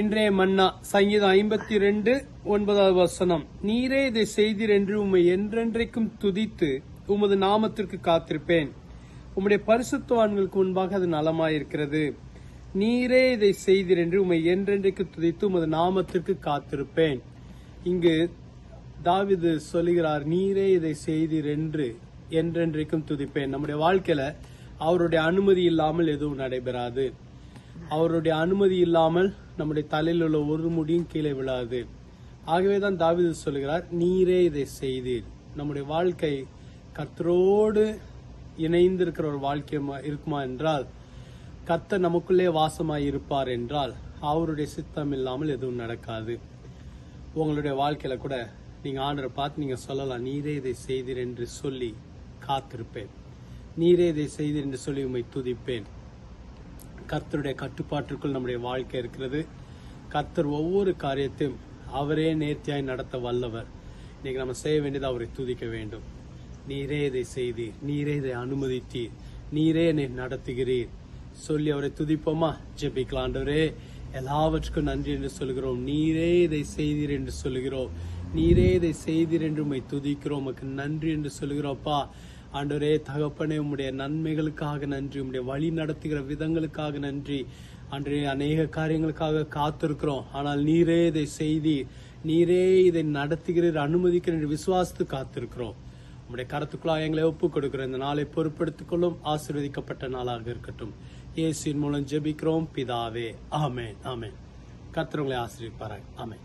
இன்றைய மன்னா சங்கீதம் ஐம்பத்தி ரெண்டு ஒன்பதாவது வசனம். நீரே இதை செய்தீர் என்று உம்மை என்றென்றைக்கும் துதித்து உமது நாமத்திற்கு காத்திருப்பேன். உம்முடைய பரிசுத்துவான்களுக்கு முன்பாக அது நலமாயிருக்கிறது. நீரே இதை செய்தீர் என்று உம்மை என்றென்றைக்கு துதித்து உமது நாமத்திற்கு காத்திருப்பேன். இங்கு தாவிது சொல்லுகிறார் நீரே இதை செய்தீர் என்று என்றென்றைக்கும் துதிப்பேன். நம்முடைய வாழ்க்கையில அவருடைய அனுமதி இல்லாமல் எதுவும் நடைபெறாது. அவருடைய அனுமதி இல்லாமல் நம்முடைய தலையில் உள்ள ஒரு முடியும் கீழே விழாது. ஆகவேதான் தாவிது சொல்லுகிறார் நீரே இதை செய்தீர். நம்முடைய வாழ்க்கை கர்த்தரோடு இணைந்திருக்கிற ஒரு வாழ்க்கையமா இருக்குமா என்றால் கர்த்தர் நமக்குள்ளே வாசமாய் இருப்பார் என்றால் அவருடைய சித்தம் இல்லாமல் எதுவும் நடக்காது. உங்களுடைய வாழ்க்கையில கூட நீங்க ஆண்டரை பார்த்து நீங்க சொல்லலாம் நீரே இதை செய்தீர் என்று சொல்லி காத்திருப்பேன். நீரே இதை செய்தீர் என்று சொல்லி உண்மை துதிப்பேன். கர்த்தருடைய கட்டுப்பாட்டிற்குள் நம்முடைய வாழ்க்கை இருக்கிறது. கர்த்தர் ஒவ்வொரு காரியத்தையும் அவரே நேர்த்தியாய் நடத்த வல்லவர். இன்னைக்கு நம்ம செய்ய வேண்டியது அவரை துதிக்க வேண்டும். நீரே இதை செய்தீர். நீரே இதை அனுமதித்தீர். நீரே என்னை நடத்துகிறீர். சொல்லி அவரை துதிப்போமா? ஜெபிக்கலாண்டவரே எல்லாவற்றுக்கும் நன்றி என்று சொல்கிறோம் நீரே இதை செய்தீர் என்று சொல்கிறோம் நீரே இதை செய்தீர் என்று உண்மை துதிக்கிறோம். உமக்கு நன்றி என்று சொல்கிறோப்பா ஆண்டவரே தகப்பனே உம்முடைய நன்மைகளுக்காக நன்றி உம்முடைய வழி நடத்துகிற விதங்களுக்காக நன்றி. அன்றே அநேக காரியங்களுக்காக காத்திருக்கிறோம். ஆனால் நீரே இதை செய்தி நீரே இதை நடத்துகிறீர் அனுமதிக்கிறீர் விசுவாசத்து காத்திருக்கிறோம். உம்முடைய கருத்துக்குள்ளாக எங்களை ஒப்புக் கொடுக்கிறோம். இந்த நாளை பொறுப்படுத்திக் கொள்ளும் ஆசீர்வதிக்கப்பட்ட நாளாக இருக்கட்டும். இயேசுவின் மூலம் ஜெபிக்கிறோம். பிதாவே ஆமே ஆமே கர்த்தர் ஆசிரியப்பாரு ஆமே